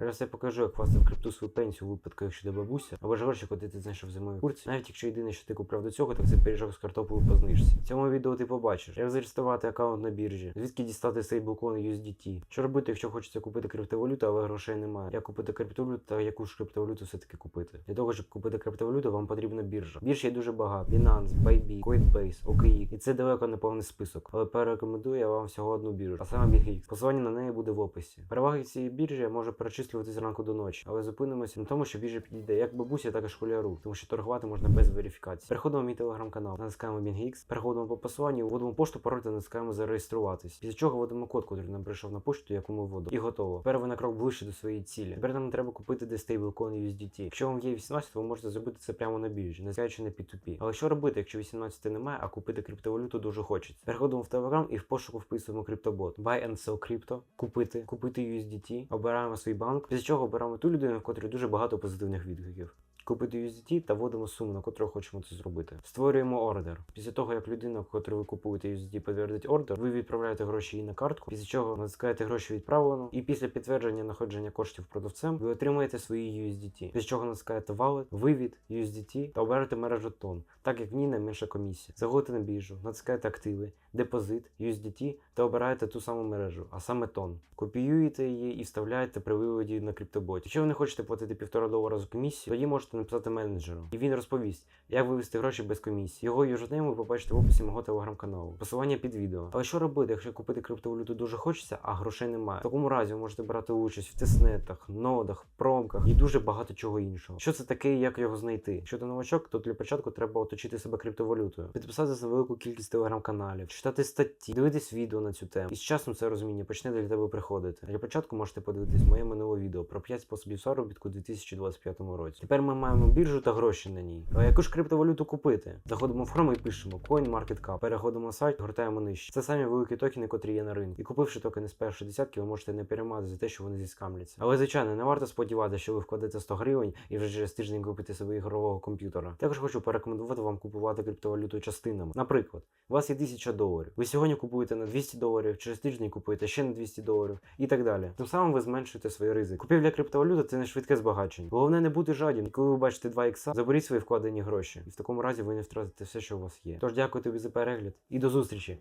Зараз я покажу, як вкласти в крипту свою пенсію у випадку, якщо до бабуся, або ж гроші, коли ти знайшов зимові курці. Навіть якщо єдине, що ти купив до цього, так це пиріжок з картоплею по знижці. В цьому відео ти побачиш, як зареєструвати аккаунт на біржі, звідки дістати стейблкоін USDT, що робити, якщо хочеться купити криптовалюту, але грошей немає. Як купити криптовалюту та яку ж криптовалюту все-таки купити. Для того, щоб купити криптовалюту, вам потрібна біржа. Бірж є дуже багато: Binance, Bybit, Coinbase, OKX. І це далеко не повний список. Але порекомендую я вам всього одну біржу, а саме BitGX. Посилання на неї буде в описі. Переваги цієї біржі може перечислювати зранку до ночі, але зупинимося на тому, що біржа підійде як бабусі, так і школяру, тому що торгувати можна без верифікації. Переходимо в мій телеграм-канал, натискаємо BingX, переходимо по посиланню, вводимо пошту, пароль та натискаємо зареєструватись. Після чого вводимо код, який нам прийшов на пошту, яку ми вводимо. І готово. Тепер ви на крок ближче до своєї цілі. Тепер нам треба купити де стейблкоін USDT. Якщо вам є 18, ви можете зробити це прямо на біржі, не скаючи на P2P. Але що робити, якщо 18 немає, а купити криптовалюту дуже хочеться? Переходимо в Telegram і в пошуку вписуємо криптобот. Buy and sell crypto, купити, купити USDT, обираємо свій банк, після чого обираємо ту людину, в котрій дуже багато позитивних відгуків. Купити USDT та вводимо суму, на котру хочемо це зробити. Створюємо ордер. Після того, як людина, котру ви купуєте USDT, підтвердить ордер, ви відправляєте гроші їй на картку, після чого натискаєте гроші відправлено, і після підтвердження знаходження коштів продавцем ви отримуєте свої USDT. Після чого натискаєте Wallet, вивід USDT та оберете мережу тон, так як в ній найменша комісія. Заходите на біржу, натискаєте активи, депозит, USDT та обираєте ту саму мережу, а саме тон. Копіюєте її і вставляєте при виводі на криптоботі. Якщо ви не хочете платити півтора долара за комісію, тоді можете написати менеджеру, і він розповість, як вивести гроші без комісії. Його южнейм ви побачите в описі мого телеграм-каналу. Посилання під відео. Але що робити, якщо купити криптовалюту дуже хочеться, а грошей немає? В такому разі ви можете брати участь в тестнетах, нодах, промках і дуже багато чого іншого. Що це таке і як його знайти? Якщо ти новачок, то для початку треба оточити себе криптовалютою, підписатися на велику кількість телеграм-каналів, читати статті, дивитись відео на цю тему. І з часом це розуміння почне для тебе приходити. Для початку можете подивитись моє минуле відео про 5 способів заробітку у 2025 році. Тепер ми маємо біржу та гроші на ній. А яку ж криптовалюту купити? Заходимо в Chrome і пишемо CoinMarketCap. Переходимо на сайт, гортаємо нижче. Це самі великі токени, котрі є на ринку. І купивши токени з першої десятки, ви можете не переймати за те, що вони зіскамляться. Але звичайно, не варто сподіватися, що ви вкладете 100 гривень і вже через тиждень купите собі ігрового комп'ютера. Також хочу порекомендувати вам купувати криптовалюту частинами. Наприклад, у вас є 1000 доларів. Ви сьогодні купуєте на 200 доларів, через тиждень купуєте ще на 200 доларів і так далі. Тим самим ви зменшуєте свої ризики. Купівля криптовалюти це не швидке збагачення. Головне не бути жадіб. І ви бачите 2 ікса, заберіть свої вкладені гроші. І в такому разі ви не втратите все, що у вас є. Тож дякую тобі за перегляд і до зустрічі!